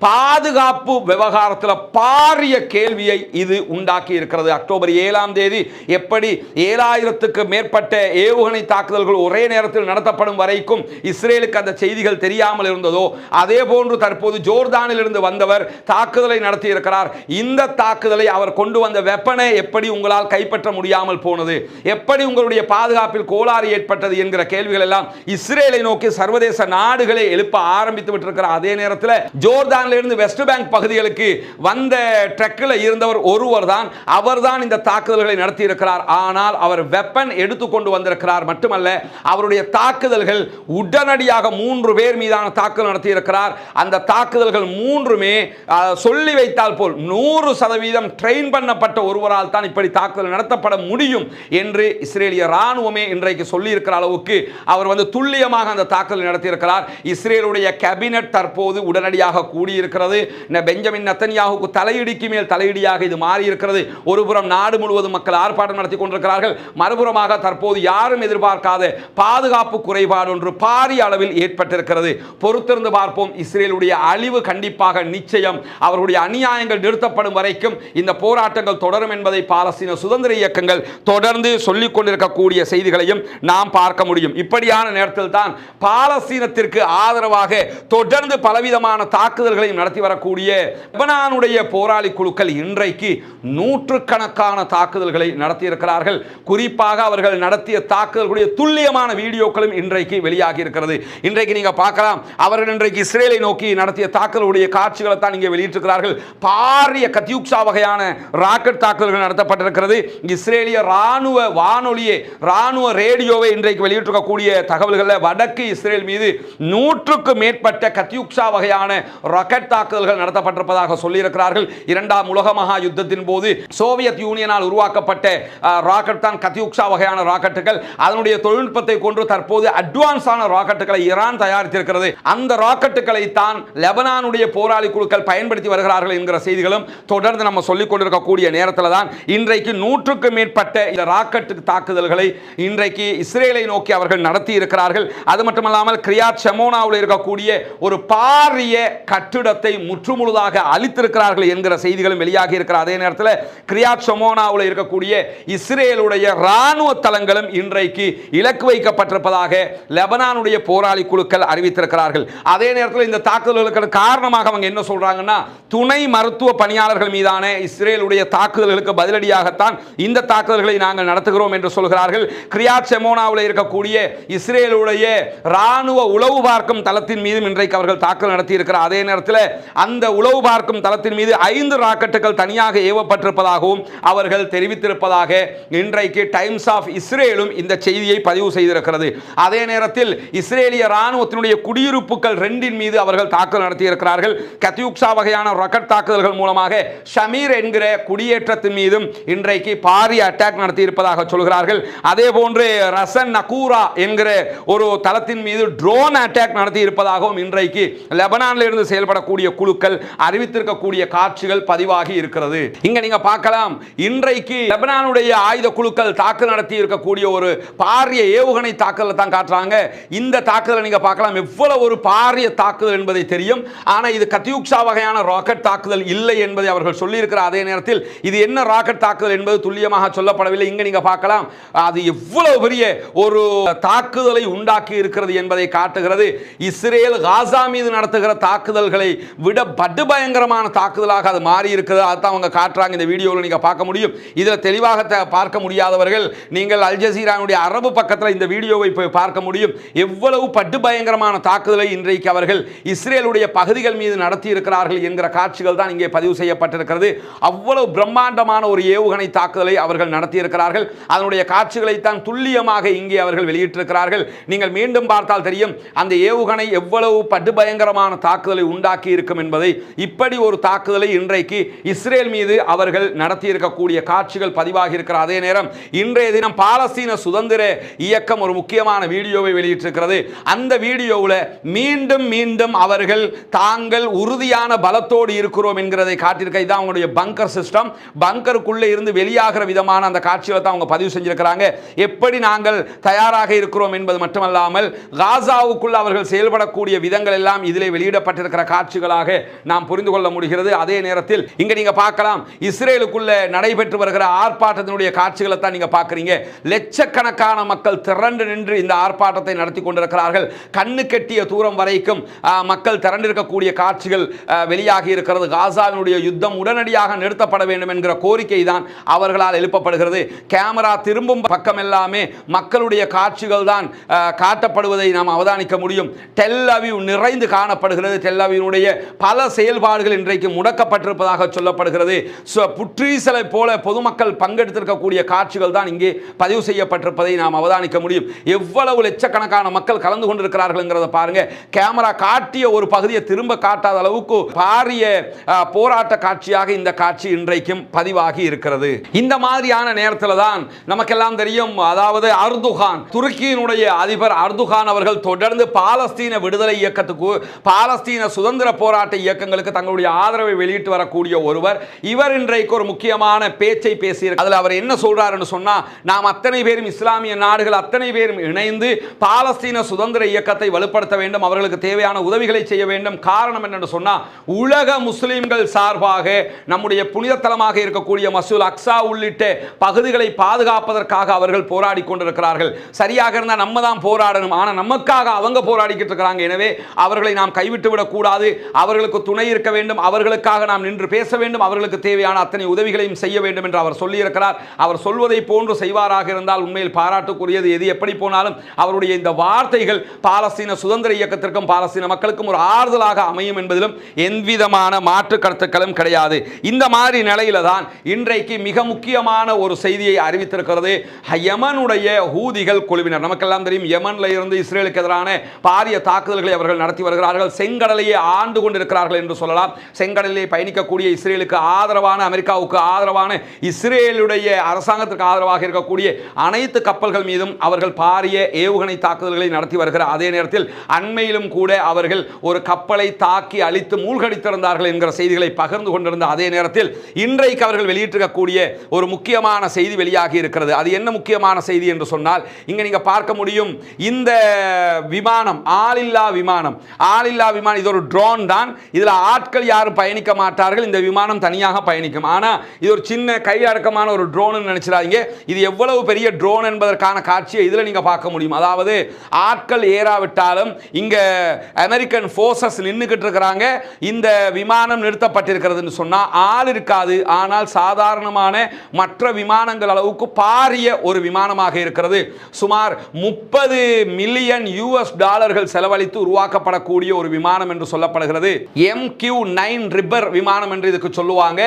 பாதுகாப்பு விவகாரத்தில் பாரிய கேள்வியை இது உண்டாக்கி இருக்கிறது அக்டோபர் ஏழாம் தேதி எப்படி ஏழாயிரத்துக்கு மேற்பட்ட ஏவுகணை தாக்குதல்கள் ஒரே நேரத்தில் நடத்தப்படும் வரைக்கும் இஸ்ரேலுக்கு அந்த செய்திகள் தெரியாமல் இருந்ததோ அதே போன்று தற்போது ஜோர்தானில் இருந்து வந்தவர் தாக்குதலை நடத்தியிருக்கிறார். இந்த தாக்குதலை அவர் கொண்டு வந்த வெப்பனை எப்படி உங்களால் கைப்பற்ற முடியாமல் போனது? எப்படி உங்களுடைய பாதுகாப்பில் கோளாறு ஏற்பட்டது என்கிற கேள்விகள் எல்லாம் இஸ்ரேலை நோக்கி சர்வதேச நாடுகளை எழுப்ப ஆரம்பித்து விட்டிருக்கிற அதே நேரத்தில் ஜோர்தானில் இருந்து வெஸ்ட் பேங்க் பகுதிகளுக்கு வந்த ட்ரக்கில் இருந்தவர் ஒருவர் தான் அவர் தான் இந்த தாக்குதல்களை நடத்தியிருக்கிறார். ஆனால் அவர் வெப்பன் எடுத்துக்கொண்டு வந்திருக்கிறார். மட்டுமல்ல அவருடைய தாக்குதல்கள் உடனடியாக மூன்று பேர் மீதான தாக்குதல் நடத்தியிருக்கிறார். அந்த தாக்குதல்கள் மூன்றுமே சொல்லி வைத்தால் போல் நூறு சதவீதம் ட்ரெயின் பண்ணப்பட்ட ஒருவரால் தான் இப்படி தாக்குதல் நடத்தப்பட முடியும் என்று இஸ்ரேலிய ராணுவமே இன்றைக்கு சொல்லியிருக்கிற அளவுக்கு அவர் வந்து துல்லியமாக அந்த தாக்குதல் நடத்தியிருக்கிறார். இஸ்ரேலுடைய கேபினட் தற்போது உடனடியாக கூடியிருக்கிறது. பெஞ்சமின் நத்தன்யாவுக்கு தலையிடிக்கு மேல் தலையிடியாக இது மாறி இருக்கிறது ஒருபுறம் நாடு முழுவதும் மக்கள் ஆர்ப்பாட்டம் நடத்தி கொண்டிருக்கிறார்கள். மறுபுறமாக தற்போது யாரும் எதிர்பார்க்காத பாதுகாப்பு குறைபாடு ஒன்று பாரிய அளவில் ஏற்பட்டிருக்கிறது. பொறுத்திருந்து பார்ப்போம் இஸ்ரேலுடைய அழிவு கண்டிப்பாக நிச்சயம். அவருடைய அநியாயங்கள் நிறுத்தப்படும் வரைக்கும் இந்த போராட்டங்கள் தொடரும் என்பதை பாலஸ்தீன சுதந்திர இயக்கங்கள் தொடர்ந்து சொல்லிக் கொண்டிருக்கக்கூடிய செய்திகளையும் நாம் பார்க்க முடியும். இப்படியான நேரத்தில் தான் பாலஸ்தீனத்திற்கு ஆதரவாக தொடர்ந்து பலவிதமான தாக்குதல்களையும் நடத்தி வரக்கூடிய லெபனானுடைய போராளி குழுக்கள் இன்றைக்கு நூற்றுக்கணக்கான தாக்குதல்களை நடத்தியிருக்கிறார்கள். குறிப்பாக அவர்கள் நடத்திய தாக்குதல்களுடைய துல்லியமான வீடியோக்களும் இன்றைக்கு வெளியாகி இருக்கிறது இன்றைக்கு நீங்க பார்க்கலாம். அவர்கள் இன்றைக்கு இஸ்ரேலை நோக்கி நடத்திய தாக்குதலுடைய காட்சிகளை தான் இங்கே வெளியிட்டிருக்கிறார்கள். பாரிய கத்யூக்ஷா வகையான ராக்கெட் தாக்குதல்கள் நடத்தப்பட்டிருக்கிறது. இஸ்ரேலிய ராணுவ வானொலியை ராணுவ ரேடியோவை இன்றைக்கு வெளியிட்டிருக்கக்கூடிய தகவல்களில் வடக்கு இஸ்ரேல் மீது நூற்றுக்கு மேற்பட்ட கத்யூக்ஷா வகையான ராக்கெட் தாக்குதல்கள் நடத்தப்பட்டிருப்பதாக சொல்லியிருக்கிறார்கள். இரண்டாம் உலக மகா யுத்தத்தின் போது சோவியத் யூனியனால் உருவாக்கப்பட்ட ராக்கெட் தான் கத்யூக்ஷா வகையான ராக்கெட்டுகள். அதனுடைய தொழில்நுட்பத்தை கொண்டு தற்போது அட்வான்ஸான ராக்கெட்டுகளை ஈரான் தயாரித்திருக்கிறது. அந்த ராக்கெட்டுகளை தான் லெபனானுடைய போராளி குழுக்கள் பயன்படுத்தி வருகிறார்கள் என்கிற செய்திகளும் தொடர்ந்து நம்ம சொல்லிக் கொண்டிருக்கக்கூடிய நேரத்தில் தான் இன்றைக்கு நூற்றுக்கு மேற்பட்ட இந்த ராக்கெட் தாக்குதல்களை இன்றைக்கு இஸ்ரேலை நோக்கி அவர்கள் நடத்தி இருக்கிறார்கள். அது மட்டுமல்லாமல் கிரியா செமோனாவில் இருக்கக்கூடிய ஒரு பாரிய கட்டிடத்தை முற்றுமுழுதாக அழித்திருக்கிறார்கள் என்கிற செய்திகளும் வெளியாகி இருக்கிற அதே நேரத்தில் கிரியா செமோனாவில் இருக்கக்கூடிய இஸ்ரேலுடைய இராணுவ தளங்களும் இன்றைக்கு இலக்கு வைக்கப்பட்டிருப்பதாக லெபனானுடைய போராளி குழுக்கள் அறிவித்திருக்கிறார்கள். அதே நேரத்தில் இந்த தாக்குதல்களுக்கு காரணமாக அவங்க என்ன சொல்றாங்கன்னா துணை மருத்துவ பணியாளர்கள் மீதான இஸ்ரேலுடைய தாக்குதல்களுக்கு பதிலடியாகத்தான் இந்த தாக்குதல்களை நாங்கள் நடத்துகிறோம் என்று சொல்கிறார்கள். கிரியா செமோனாவில் இருக்கக்கூடிய இஸ்ரேலுடைய ராணுவ உளவு பார்க்கும் தளத்தின் மீதும் இன்றைக்கு அவர்கள் தாக்குதல் நடத்தி அதே நேரத்தில் அந்த உளவு பார்க்கும் தளத்தின் மீது ஐந்து ராக்கெட்டுகள் தனியாக ஏவப்பட்டிருப்பதாகவும் அவர்கள் தெரிவித்திருப்பதாக இன்றைக்கு டைம்ஸ் ஆஃப் இஸ்ரேலும் இந்த செய்தியை பதிவு செய்திருக்கிறது. அதே நேரத்தில் இஸ்ரேலிய இராணுவத்தினுடைய குடியிருப்புகள் ரெண்டின் மீது அவர்கள் தாக்குதல் நடத்தியிருக்கிறார்கள். கத்யூக்ஷா வகையான ராக்கெட் தாக்குதல்கள் மூலமாக ஷமீர் என்கிற குடியேற்றத்தின் மீதும் இன்றைக்கு பாரிய அட்டாக் நடத்தியிருப்பதாக சொல்கிறார்கள். அதே போன்று ரசன் நகூரா என்கிற ஒரு தளத்தின் மீது ட்ரோன் அட்டாக் நடத்தி இருப்பதாகவும் இன்றைக்கு லெபனானில் இருந்து செயல்படக்கூடிய குழுக்கள் அறிவித்திருக்கக்கூடிய காட்சிகள் பதிவாகி இருக்கிறது. இங்க நீங்க பார்க்கலாம். இன்றைக்கு லெபனானுடைய ஆயுத குழுக்கள் தாக்குதல் நடத்தி இருக்கக்கூடிய ஒரு பாரிய ஏவுகணை தாக்குதலை தான் காட்டுறாங்க. இந்த தாக்குதலை நீங்க பார்க்கலாம். எவ்வளவு ஒரு பாரிய தாக்குதல் என்பதை தெரியும். ஆனா இது கத்தியுக்ஷா வகையான ராக்கெட் தாக்குதல் இல்லை என்பதை அவர்கள் சொல்லியிருக்கிற அதே நேரத்தில் இது என்ன ராக்கெட் தாக்குதல் என்பது துல்லியமாக சொல்லப்படவில்லை. இங்கே நீங்கள் பார்க்கலாம். அது எவ்வளவு பெரிய ஒரு தாக்குதலை உண்டாக்கி இருக்கிறது என்பதை காட்டுகிறது. இஸ்ரேல் காசா மீது நடத்துகிற தாக்குதல்களை விட படு பயங்கரமான தாக்குதலாக அது மாறி இருக்கிறது அதுதான் அவங்க காட்டுறாங்க. இந்த வீடியோவில் நீங்கள் பார்க்க முடியும். இதில் தெளிவாக பார்க்க முடியாதவர்கள் நீங்கள் அல் ஜசீராவுடைய அரபு பக்கத்தில் இந்த வீடியோவை போய் பார்க்க முடியும். எவ்வளவு படு பயங்கரமான தாக்குதலை இன்றைக்கு அவர்கள் இஸ்ரேலுடைய பகுதிகள் மீது நடத்தியிருக்கிறார்கள் என்கிற காட்சிகள் தான் இங்கே பதிவு செய்யப்பட்டிருக்கிறது. அவ்வளவு பிரம்மாண்டமான ஒரு ஏவுகணை தாக்குதலை அவர்கள் நடத்தியிருக்கிறார்கள். அதனுடைய காட்சிகளைத்தான் துல்லியமாக இங்கே அவர்கள் வெளியிட்டிருக்கிறார்கள். நீங்கள் மீண்டும் பார்த்தால் தெரியும் அந்த ஏவுகணை எவ்வளவு படுபயங்கரமான தாக்குதலை உண்டாக்கி இருக்கும் என்பதை. இப்படி ஒரு தாக்குதலை இன்றைக்கு இஸ்ரேல் மீது அவர்கள் நடத்தி இருக்கக்கூடிய காட்சிகள் பதிவாகி இருக்கிற அதே நேரம் இன்றைய தினம் பாலஸ்தீன சுதந்திர இயக்கம் ஒரு முக்கியமான வீடியோவை வெளியிட்டிருக்கிறது. அந்த வீடியோவில் மீண்டும் மீண்டும் அவர்கள் தாங்கள் உறுதியான பலத்தோடு இருக்கிறோம் என்கிறதை காட்டியிருக்க இதான் அவங்களுடைய பங்கர் சிஸ்டம் பங்கருக்குள்ளே இருந்து வெளியாகிற விதமான அந்த காட்சியில் தான் அவங்க பதிவு செஞ்சிருக்கிறாங்க. எப்படி நாங்கள் தயாராக இருக்கிறோம் என்பது மட்டுமல்லாமல் காசாவுக்குள்ள அவர்கள் செயல்படக்கூடிய விதங்கள் எல்லாம் இதிலே வெளியிடப்பட்டிருக்கிற காட்சிகளாக நாம் புரிந்து கொள்ள முடிகிறது. அதே நேரத்தில் இங்க நீங்க பார்க்கலாம் இஸ்ரேலுக்குள்ள நடைபெற்று வருகிற ஆர்ப்பாட்டத்தினுடைய காட்சிகளை தான் நீங்க பார்க்குறீங்க. லட்சக்கணக்கான மக்கள் திரண்டு நின்று இந்த ஆர்ப்பாட்டத்தை நடத்தி கொண்டிருக்கிறார்கள். கண்ணு கெட்டிய தூரம் வரைக்கும் மக்கள் திரண்டு திரண்டிருக்கக்கூடிய காட்சிகள் வெளியாகி இருக்கிறது. காசாவினுடைய யுத்தம் உடனடியாக நிறுத்தப்பட வேண்டும் என்கிற கோரிக்கை தான் அவர்களால் எழுப்பப்படுகிறது. கேமரா திரும்பும் பக்கம் எல்லாமே மக்களுடைய காட்சிகள் தான் காட்டப்படுவதை நாம் அவதானிக்க முடியும். டெல் அவிவ் நிறைந்து காணப்படுகிறது. டெல் அவினுடைய பல செயல்பாடுகள் இன்றைக்கு முடக்கப்பட்டிருப்பதாக சொல்லப்படுகிறது. புற்றீசலை போல பொதுமக்கள் பங்கெடுத்திருக்கக்கூடிய காட்சிகள் தான் இங்கே பதிவு செய்யப்பட்டிருப்பதை நாம் அவதானிக்க முடியும். எவ்வளவு லட்சக்கணக்கான மக்கள் கலந்து கொண்டிருக்கிறார்கள் பாருங்க. கேமரா காட்டிய ஒரு பகுதி பகுதியை திரும்ப காட்டாத அளவுக்கு பாரிய போராட்ட காட்சியாக இந்த காட்சி இன்றைக்கும் பதிவாகி இருக்கிறது. இந்த மாதிரியான நேரத்தில் தான் நமக்கெல்லாம் தெரியும் அதாவது அர்துகான் துருக்கியினுடைய அதிபர் அர்துகான் அவர்கள் தொடர்ந்து பாலஸ்தீன விடுதலை இயக்கத்துக்கு பாலஸ்தீன சுதந்திர போராட்ட இயக்கங்களுக்கு தங்களுடைய ஆதரவை வெளியிட்டு வரக்கூடிய ஒருவர். இவர் இன்றைக்கு ஒரு முக்கியமான பேச்சை பேசியிருக்கிறார் அதில் அவர் என்ன சொல்றாருன்னு சொன்னா நாம் அத்தனை பேரும் இஸ்லாமிய நாடுகள் அத்தனை பேரும் இணைந்து பாலஸ்தீன சுதந்திர இயக்கத்தை வலுப்படுத்த வேண்டும். அவர்களுக்கு தேவையான உதவிகளை செய்ய வேண்டும். காரணம் என்னென்னு சொன்னால் உலக முஸ்லீம்கள் சார்பாக நம்முடைய புனித தலமாக இருக்கக்கூடிய மசூல் அக்ஸா உள்ளிட்ட பகுதிகளை பாதுகாப்பதற்காக அவர்கள் போராடி கொண்டிருக்கிறார்கள். சரியாக இருந்தால் நம்ம தான் போராடணும். ஆனால் நமக்காக அவங்க போராடிக்கிட்டு இருக்கிறாங்க. எனவே அவர்களை நாம் கைவிட்டு விடக்கூடாது அவர்களுக்கு துணை இருக்க வேண்டும். அவர்களுக்காக நாம் நின்று பேச வேண்டும். அவர்களுக்கு தேவையான அத்தனை உதவிகளையும் செய்ய வேண்டும் என்று அவர் சொல்லியிருக்கிறார். அவர் சொல்வதை போன்று செய்வாராக இருந்தால் உண்மையில் பாராட்டுக்குரியது. எது எப்படி போனாலும் அவருடைய இந்த வார்த்தைகள் பாலஸ்தீன சுதந்திர இயக்கத்திற்கும் பாலஸ்தீன மக்களுக்கும் ஒரு மாறுதலாக அமையும் என்பதிலும் எந்தவிதமான மாற்று கருத்துக்களும் கிடையாது. இந்த மாதிரி நிலையில தான் இன்றைக்கு மிக முக்கியமான ஒரு செய்தியை அறிவித்திருக்கிறது. யமனுடைய ஹூதிகள் குழுவினர். நமக்கெல்லாம் தெரியும் யமன்ல இருந்து இஸ்ரேலுக்கு எதிரான பாரிய தாக்குதல்களை அவர்கள் நடத்தி வருகிறார்கள். செங்கடலையே ஆண்டு கொண்டிருக்கிறார்கள் என்று சொல்லலாம். செங்கடலிலே பயணிக்கக்கூடிய இஸ்ரேலுக்கு ஆதரவான அமெரிக்காவுக்கு ஆதரவான இஸ்ரேலுடைய அரசாங்கத்திற்கு ஆதரவாக இருக்கக்கூடிய அனைத்து கப்பல்கள் மீதும் அவர்கள் பாரிய ஏவுகணை தாக்குதல்களை நடத்தி வருகிறார். அதே நேரத்தில் அண்மையிலும் கூட அவர்கள் ஒரு கப்பல் தாக்கி அழித்து மூழ்கடித்திருந்தார்கள் என்கிற செய்திகளை பகிர்ந்து கொண்டிருந்த அதே நேரத்தில் இன்றைக்கு அவர்கள் வெளியிட்டிருக்கக்கூடிய ஒரு முக்கியமான செய்தி வெளியாகி இருக்கிறது. அது என்ன முக்கியமான செய்தி என்று சொன்னால் இங்கே நீங்கள் பார்க்க முடியும் இந்த விமானம் ஆளில்லா விமானம் ஆளில்லா விமானம் இது ஒரு ட்ரோன் தான். இதுல ஆட்கள் யாரும் பயணிக்க மாட்டார்கள் இந்த விமானம் தனியாக பயணிக்கும். ஆனால் இது ஒரு சின்ன கையடக்கமான ஒரு ட்ரோன் நினைச்சிடாதீங்க. இது எவ்வளவு பெரிய ட்ரோன் என்பதற்கான காட்சியை இதுல நீங்க பார்க்க முடியும். அதாவது ஆட்கள் ஏறாவிட்டாலும் இங்கே அமெரிக்கன் ஃபோர்ஸஸ் நின்றுக்கிட்டு இருக்கிறாங்க இந்த விமானம் நிறுத்தப்பட்டிருக்கிறதுன்னு சொன்னால் ஆள் இருக்காது. ஆனால் சாதாரணமான மற்ற விமானங்கள் அளவுக்கு பாரிய ஒரு விமானமாக இருக்கிறது. சுமார் முப்பது மில்லியன் யூஎஸ் டாலர்கள் செலவழித்து உருவாக்கப்படக்கூடிய ஒரு விமானம் என்று சொல்லப்படுகிறது. எம் கியூ நைன் ரிப்பர் விமானம் என்று இதுக்கு சொல்லுவாங்க.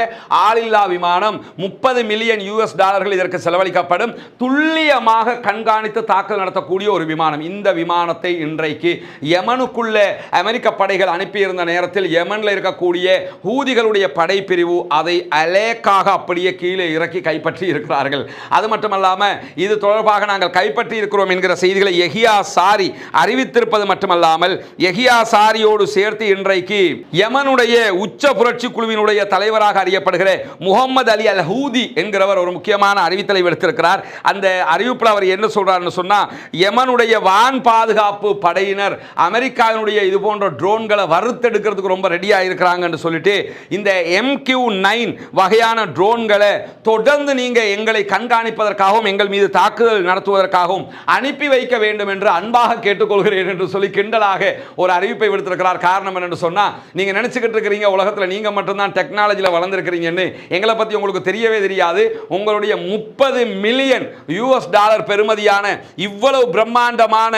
ஆளில்லா விமானம். முப்பது மில்லியன் யூஎஸ் டாலர்கள் இதற்கு செலவழிக்கப்படும். துல்லியமாக கண்காணித்து தாக்கல் நடத்தக்கூடிய ஒரு விமானம். இந்த விமானத்தை இன்றைக்கு யமனுக்குள்ள அமெரிக்க படை படைகள் அனுப்பியிருந்த நேரத்தில் யமனில் இருக்கக்கூடிய ஹூதிகளுடைய படைப்பிரிவு அதை அலேக்காக அப்படியே கீழே இறக்கி கைப்பற்றி இருக்கிறார்கள். அது மட்டுமல்லாம இது தொடர்பாக நாங்கள் கைப்பற்றி இருக்கிறோம் என்கிற செய்திகளை எஹியா சாரி அறிவித்திருப்பது மட்டுமல்லாமல் எஹியா சாரியோடு சேர்த்து இன்றைக்கு யமனுடைய உச்ச புரட்சி குழுவினுடைய தலைவராக அறியப்படுகிற முகமது அலி அல் ஹூதி என்கிறவர் ஒரு முக்கியமான அறிவித்தலை விடுத்திருக்கிறார். அந்த அறிவிப்பில் அவர் என்ன சொல்றாருன்னு சொன்னா யமனுடைய வான் பாதுகாப்பு படையினர் அமெரிக்காவினுடைய இது போன்ற ட்ரோன்களை வறுத்தெடுக்கிறதுக்கு ரொம்ப ரெடியாக இருக்கிறாங்கன்னு சொல்லிட்டு இந்த எம்கியூ நைன் வகையான ட்ரோன்களை தொடர்ந்து நீங்கள் எங்களை கண்காணிப்பதற்காகவும் எங்கள் மீது தாக்குதல் நடத்துவதற்காகவும் அனுப்பி வைக்க வேண்டும் என்று அன்பாக கேட்டுக்கொள்கிறேன் என்று சொல்லி கிண்டலாக ஒரு அறிவிப்பை விடுத்திருக்கிறார். காரணம் என்னென்னு சொன்னா நீங்க நினச்சிக்கிட்டு இருக்கிறீங்க உலகத்தில் நீங்க மட்டும்தான் டெக்னாலஜியில் வளர்ந்துருக்கிறீங்கன்னு. எங்களை பத்தி உங்களுக்கு தெரியவே தெரியாது. உங்களுடைய முப்பது மில்லியன் யூஎஸ் டாலர் பெறுமதியான இவ்வளவு பிரம்மாண்டமான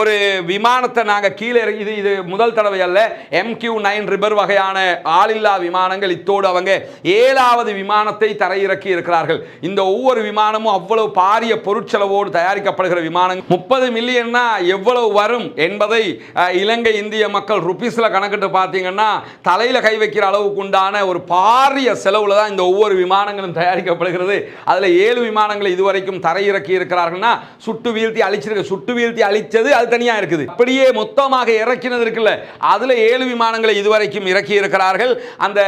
ஒரு விமானத்தை நாங்க கீழே இது இது முதல் தடவை அல்ல. எம்கியூ நைன் ரிபர் வகையான ஆளில்லா விமானங்கள் இத்தோடு அவங்க ஏழாவது விமானத்தை தரையிறக்கி இருக்கிறார்கள். இந்த ஒவ்வொரு விமானமும் அவ்வளவு பாரிய பொருட்செலவோடு தயாரிக்கப்படுகிற விமானம் முப்பது மில்லியன்னா எவ்வளவு வரும் என்பதை இலங்கை இந்திய மக்கள் ருபீஸில் கணக்கிட்டு பார்த்தீங்கன்னா தலையில கை வைக்கிற அளவுக்கு உண்டான ஒரு பாரிய செலவில் தான் இந்த ஒவ்வொரு விமானங்களும் தயாரிக்கப்படுகிறது. அதுல ஏழு விமானங்களை இதுவரைக்கும் தரையிறக்கி இருக்கிறார்கள்னா சுட்டு வீழ்த்தி அழிச்சிருக்க சுட்டு வீழ்த்தி அழிச்சது அது தனியா இருக்குது. அப்படியே மொத்தமாக இறக்கினது இருக்குல்ல. அதில் ஏழு விமானங்களை இதுவரைக்கும் இறக்கி இருக்கிறார்கள். அந்த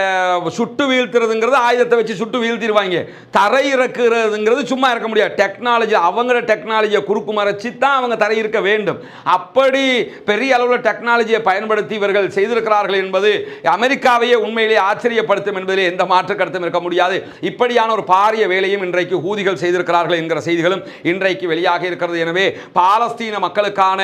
சுட்டு வீழ்த்துறதுங்கிறது ஆயுதத்தை வச்சு சுட்டு வீழ்த்திடுவாங்க. தரை இறக்குறதுங்கிறது சும்மா இருக்க முடியாது. டெக்னாலஜி அவங்களோட டெக்னாலஜியை குறுக்கு மறைச்சி தான் அவங்க தரை இருக்க வேண்டும். அப்படி பெரிய அளவில் டெக்னாலஜியை பயன்படுத்தி இவர்கள் செய்திருக்கிறார்கள் என்பது அமெரிக்காவையே உண்மையிலேயே ஆச்சரியப்படுத்தும் என்பதிலே எந்த மாற்று கருத்தும் இருக்க முடியாது. இப்படியான ஒரு பாரிய வேலையும் இன்றைக்கு ஊதிகள் செய்திருக்கிறார்கள் என்கிற செய்திகளும் இன்றைக்கு வெளியாக இருக்கிறது. எனவே பாலஸ்தீன மக்களுக்கான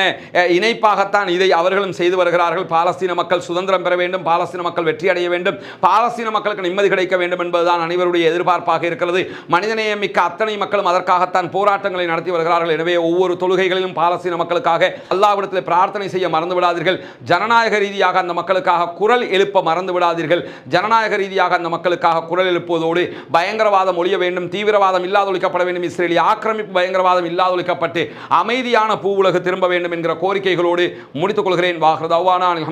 இணைப்பாகத்தான் இதை அவர்களும் செய்து வருகிறார்கள். பாலஸ்தீன மக்கள் சுதந்திரம் பெற வேண்டும் பாலஸ்தீன மக்கள் வெற்றி அடைய வேண்டும் பாலஸ்தீன மக்களுக்கு நிம்மதி கிடைக்க வேண்டும் என்பதுதான் அனைவருடைய எதிர்பார்ப்பாக இருக்கிறது. மனிதநேயம் மிக்க அத்தனை மக்களும் அதற்காகத்தான் போராட்டங்களை நடத்தி வருகிறார்கள். எனவே ஒவ்வொரு தொழுகைகளிலும் பாலஸ்தீன மக்களுக்காக அல்லாவிடத்தில் பிரார்த்தனை செய்ய மறந்து விடாதீர்கள் ஜனநாயக ரீதியாக அந்த மக்களுக்காக குரல் எழுப்ப மறந்து விடாதீர்கள் ஜனநாயக ரீதியாக அந்த மக்களுக்காக குரல் எழுப்புவதோடு பயங்கரவாதம் ஒழிய வேண்டும் தீவிரவாதம் இல்லாதொழிக்கப்பட வேண்டும் இஸ்ரேலிய ஆக்கிரமிப்பு பயங்கரவாதம் இல்லாதொழிக்கப்பட்டு அமைதியான பூ உலகு திரும்ப வேண்டும் என்கிற கோரிக்கைகளோடு முடித்துக் கொள்கிறேன். வாஹ்ரதாவானா